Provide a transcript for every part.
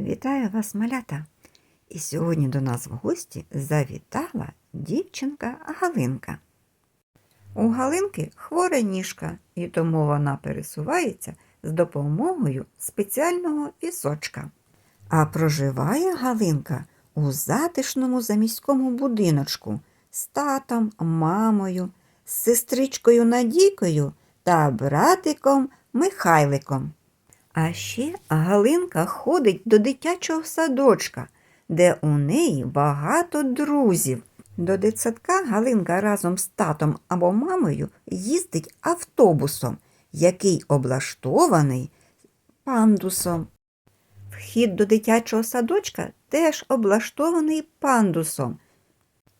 Вітаю вас, малята! І сьогодні до нас в гості завітала дівчинка Галинка. У Галинки хвора ніжка, і тому вона пересувається з допомогою спеціального візочка. А проживає Галинка у затишному заміському будиночку з татом, мамою, з сестричкою Надійкою та братиком Михайликом. А ще Галинка ходить до дитячого садочка, де у неї багато друзів. До дитсадка Галинка разом з татом або мамою їздить автобусом, який облаштований пандусом. Вхід до дитячого садочка теж облаштований пандусом.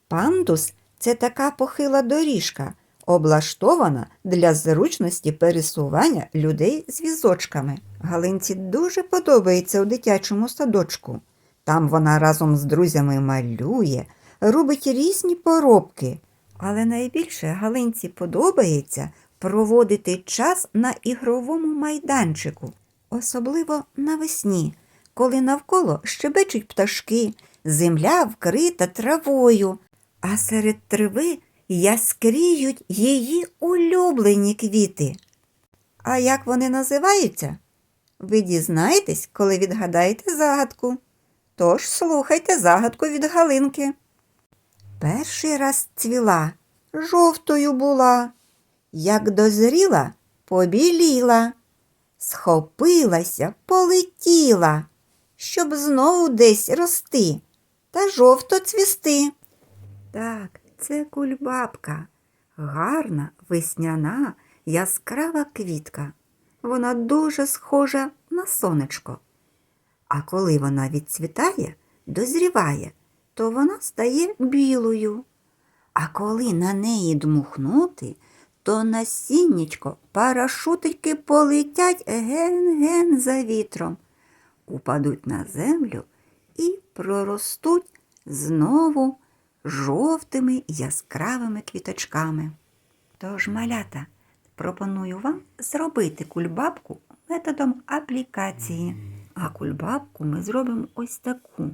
Пандус це така похила доріжка, облаштована для зручності пересування людей з візочками. Галинці дуже подобається у дитячому садочку. Там вона разом з друзями малює, робить різні поробки. Але найбільше Галинці подобається проводити час на ігровому майданчику, особливо навесні, коли навколо щебечуть пташки, земля вкрита травою, а серед трави яскріють її улюблені квіти. А як вони називаються? Ви дізнаєтесь, коли відгадаєте загадку. Тож слухайте загадку від Галинки. Перший раз цвіла, жовтою була, як дозріла, побіліла, схопилася, полетіла, щоб знову десь рости та жовто цвісти. Так, це кульбабка, гарна, весняна, яскрава квітка. Вона дуже схожа на сонечко. А коли вона відцвітає, дозріває, то вона стає білою. А коли на неї дмухнути, то насіннячко парашутики полетять ген-ген за вітром, упадуть на землю і проростуть знову жовтими яскравими квіточками. Тож, малята, пропоную вам зробити кульбабку методом аплікації. А кульбабку ми зробимо ось таку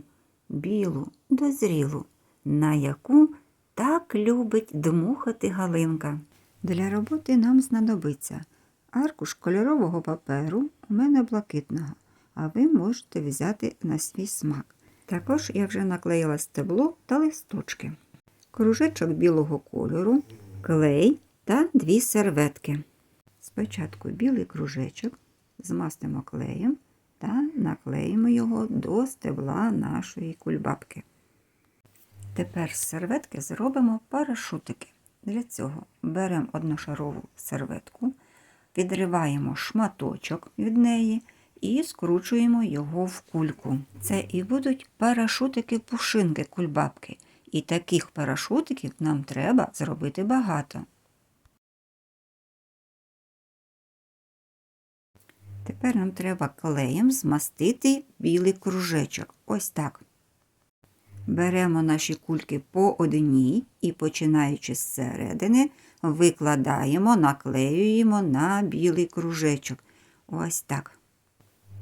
білу, дозрілу, на яку так любить дмухати Галинка. Для роботи нам знадобиться аркуш кольорового паперу, у мене блакитного, а ви можете взяти на свій смак. Також я вже наклеїла стебло та листочки, кружечок білого кольору, клей та дві серветки. Спочатку білий кружечок змастимо клеєм та наклеїмо його до стебла нашої кульбабки. Тепер з серветки зробимо парашутики. Для цього беремо одношарову серветку, відриваємо шматочок від неї і скручуємо його в кульку. Це і будуть парашутики-пушинки кульбабки. І таких парашутиків нам треба зробити багато. Тепер нам треба клеєм змастити білий кружечок. Ось так. Беремо наші кульки по одній і, починаючи з середини, викладаємо, наклеюємо на білий кружечок. Ось так.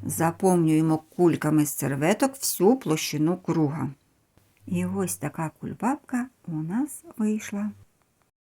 Заповнюємо кульками з серветок всю площину круга. І ось така кульбабка у нас вийшла.